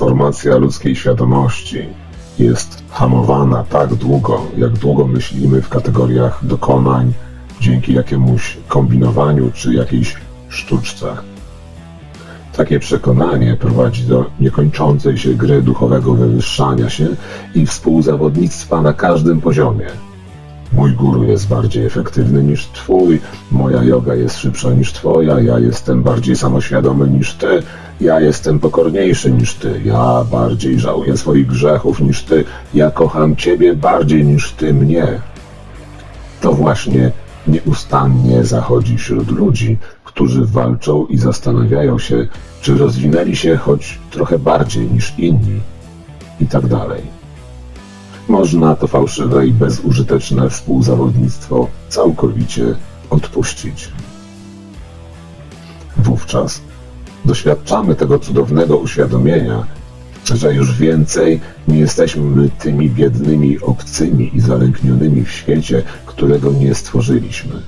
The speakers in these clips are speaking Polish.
Transformacja ludzkiej świadomości jest hamowana tak długo, jak długo myślimy w kategoriach dokonań, dzięki jakiemuś kombinowaniu czy jakiejś sztuczce. Takie przekonanie prowadzi do niekończącej się gry duchowego wywyższania się i współzawodnictwa na każdym poziomie. Mój guru jest bardziej efektywny niż twój, moja yoga jest szybsza niż twoja, ja jestem bardziej samoświadomy niż ty, ja jestem pokorniejszy niż ty, ja bardziej żałuję swoich grzechów niż ty, ja kocham ciebie bardziej niż ty mnie. To właśnie nieustannie zachodzi wśród ludzi, którzy walczą i zastanawiają się, czy rozwinęli się choć trochę bardziej niż inni i tak dalej. Można to fałszywe i bezużyteczne współzawodnictwo całkowicie odpuścić. Wówczas doświadczamy tego cudownego uświadomienia, że już więcej nie jesteśmy tymi biednymi obcymi i zalęknionymi w świecie, którego nie stworzyliśmy.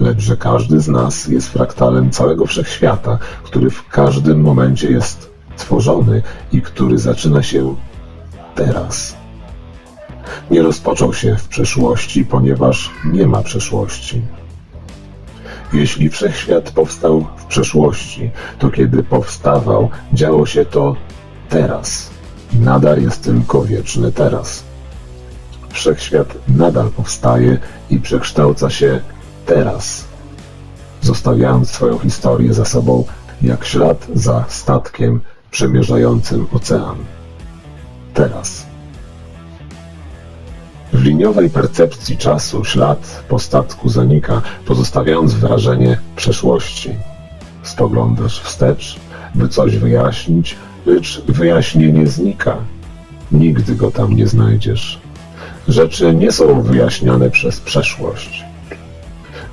Lecz że każdy z nas jest fraktalem całego wszechświata, który w każdym momencie jest tworzony i który zaczyna się teraz. Nie rozpoczął się w przeszłości, ponieważ nie ma przeszłości. Jeśli wszechświat powstał w przeszłości, to kiedy powstawał, działo się to teraz. I nadal jest tylko wieczny teraz. Wszechświat nadal powstaje i przekształca się teraz, zostawiając swoją historię za sobą jak ślad za statkiem przemierzającym ocean. Teraz. W liniowej percepcji czasu ślad po statku zanika, pozostawiając wrażenie przeszłości. Spoglądasz wstecz, by coś wyjaśnić, lecz wyjaśnienie znika. Nigdy go tam nie znajdziesz. Rzeczy nie są wyjaśniane przez przeszłość.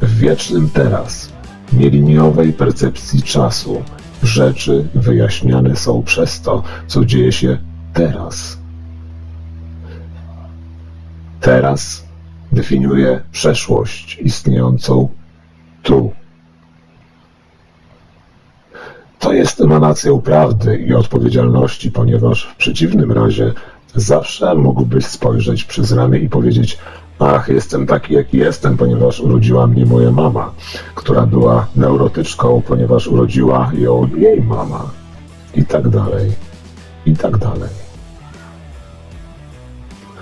W wiecznym teraz, nieliniowej percepcji czasu, rzeczy wyjaśniane są przez to, co dzieje się teraz. Teraz definiuje przeszłość istniejącą tu. To jest emanacją prawdy i odpowiedzialności, ponieważ w przeciwnym razie zawsze mógłbyś spojrzeć przez ramię i powiedzieć: Ach, jestem taki, jaki jestem, ponieważ urodziła mnie moja mama, która była neurotyczką, ponieważ urodziła ją jej mama. I tak dalej. I tak dalej.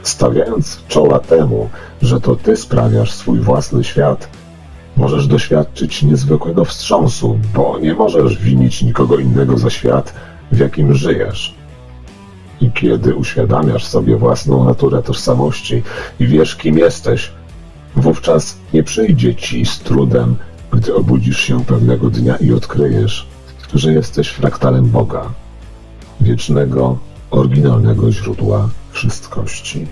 Stawiając czoła temu, że to ty sprawiasz swój własny świat, możesz doświadczyć niezwykłego wstrząsu, bo nie możesz winić nikogo innego za świat, w jakim żyjesz. I kiedy uświadamiasz sobie własną naturę tożsamości i wiesz, kim jesteś, wówczas nie przyjdzie ci z trudem, gdy obudzisz się pewnego dnia i odkryjesz, że jesteś fraktalem Boga, wiecznego, oryginalnego źródła wszystkości.